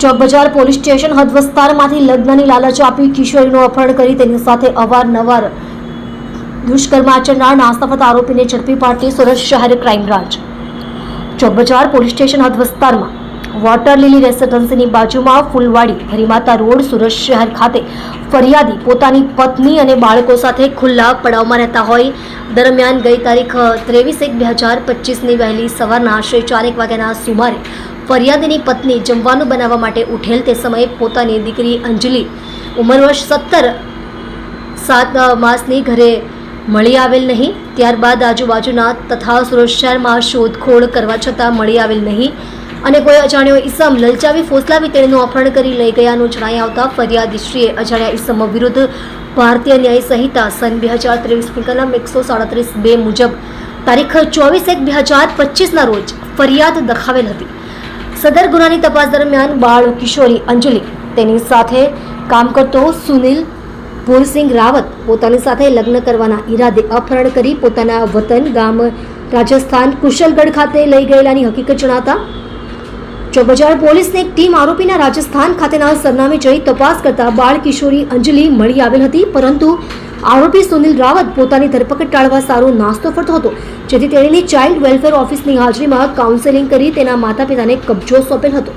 ચોક બજાર police station હદ વિસ્તારમાંથી લગ્નની લાલચ આપી કિશોરીનું અપહરણ કરી તેની સાથે અવારનવાર દુષ્કર્મ આચરનાર નાસ્તાફત આરોપીને ઝડપી પાડતી સુરત શહેર crime branch. Chowk police station હદ વિસ્તારમાં વોટર લીલી રેસિડન્સીની બાજુમાં ફૂલવાડી હરિમાતા રોડ સુરત શહેર ખાતે ફરિયાદી પોતાની પત્ની અને બાળકો સાથે ખુલ્લા પડાવમાં રહેતા હોય. દરમિયાન ગઈ તારીખ ત્રેવીસ એક બે હજાર પચીસની વહેલી સવારના આશરે ચારેક વાગ્યાના સુમારે ફરિયાદીની પત્ની જમવાનું બનાવવા માટે ઉઠેલ તે સમયે પોતાની દીકરી અંજલિ ઉંમર વર્ષ સત્તર, સાત માસની ઘરે મળી આવેલ નહીં. ત્યારબાદ આજુબાજુના તથા શહેરમાં શોધખોળ કરવા છતાં મળી આવેલ નહીં. અને કોઈ અજાણ્યો ઈસમ લલચાવી ફોસલાવી તેણીનું અપહરણ કરી લઈ ગયાનું જણાઈ આવતા ફરિયાદીશ્રીએ અજાણ્યા ઈસમ વિરુદ્ધ ભારતીય ન્યાય સંહિતા સન બે હજાર ત્રેવીસ કલમ એકસો સાડત્રીસ બે મુજબ તારીખ ચોવીસ એક બે હજાર પચીસના રોજ ફરિયાદ દખાવેલ હતી. સદર ગુનાની તપાસ દરમિયાન બાળ કિશોરી અંજલિ તેની સાથે કામ કરતો સુનિલ ભૂરસિંહ રાવત પોતાની સાથે લગ્ન કરવાના ઈરાદે અપહરણ કરી પોતાના વતન ગામ રાજસ્થાન કુશલગઢ ખાતે લઈ ગયેલાની હકીકત જણાતા ચોબજાર પોલીસની એક ટીમ આરોપીના રાજસ્થાન ખાતેના સરનામે જઈ તપાસ કરતા બાળ કિશોરી અંજલિ મળી આવેલ હતી, પરંતુ આરોપી સુનિલ રાવત પોતાની ધરપકડ ટાળવા સારો નાસ્તો ફરતો હતો, જેથી તેણીની ચાઇલ્ડ વેલફેર ઓફિસની હાજરીમાં કાઉન્સેલિંગ કરી તેના માતા પિતાને કબજો સોંપેલ હતો.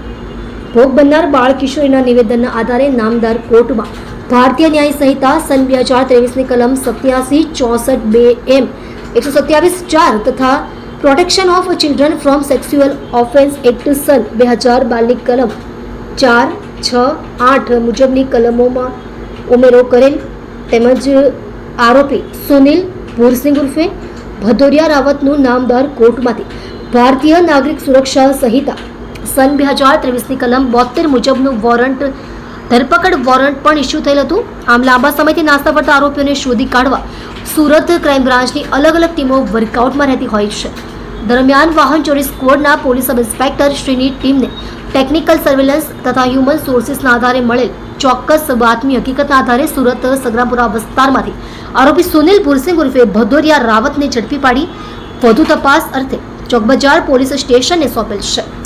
ભોગ બનનાર બાળકિશોરીના નિવેદનના આધારે નામદાર કોર્ટમાં ભારતીય ન્યાય સંહિતા સન બે હજાર ત્રેવીસની કલમ સત્યાસી ચોસઠ બે એમ એકસો સત્યાવીસ ચાર તથા protection of children from sexual offence act સન બે હજાર બારની કલમ ચાર, છ, આઠ મુજબની કલમોમાં ઉમેરો કરેલ. તેમજ આરોપી સુનિલ ભૂરસિંગ ઉર્ફે ભદોરિયા રાવતનું નામદાર કોર્ટમાંથી ભારતીય નાગરિક સુરક્ષા સંહિતા સન બે હજાર ત્રેવીસની કલમ બોતેર મુજબનું વોરંટ, ધરપકડ વોરંટ પણ ઇસ્યુ થયેલ હતું. આમ લાંબા સમયથી નાસ્તા ફરતા આરોપીઓને શોધી કાઢવા સુરત ક્રાઇમ બ્રાન્ચની અલગ અલગ ટીમો વર્કઆઉટમાં રહેતી હોય છે. દરમિયાન વાહન ચોરી સ્કવોડના પોલીસ સબ ઇન્સ્પેક્ટર શ્રીની ટીમને ટેકનિકલ સર્વેલન્સ તથા હ્યુમન સોર્સિસના આધારે મળેલ ચોક્કસ બાતમી હકીકતના આધારે સુરત સગ્રામપુરા વિસ્તારમાંથી આરોપી સુનિલ પુરસિંગ ઉર્ફે ભદોરિયા રાવતને ઝડપી પાડી વધુ તપાસ અર્થે ચોકબજાર પોલીસ સ્ટેશનને સોંપેલ છે.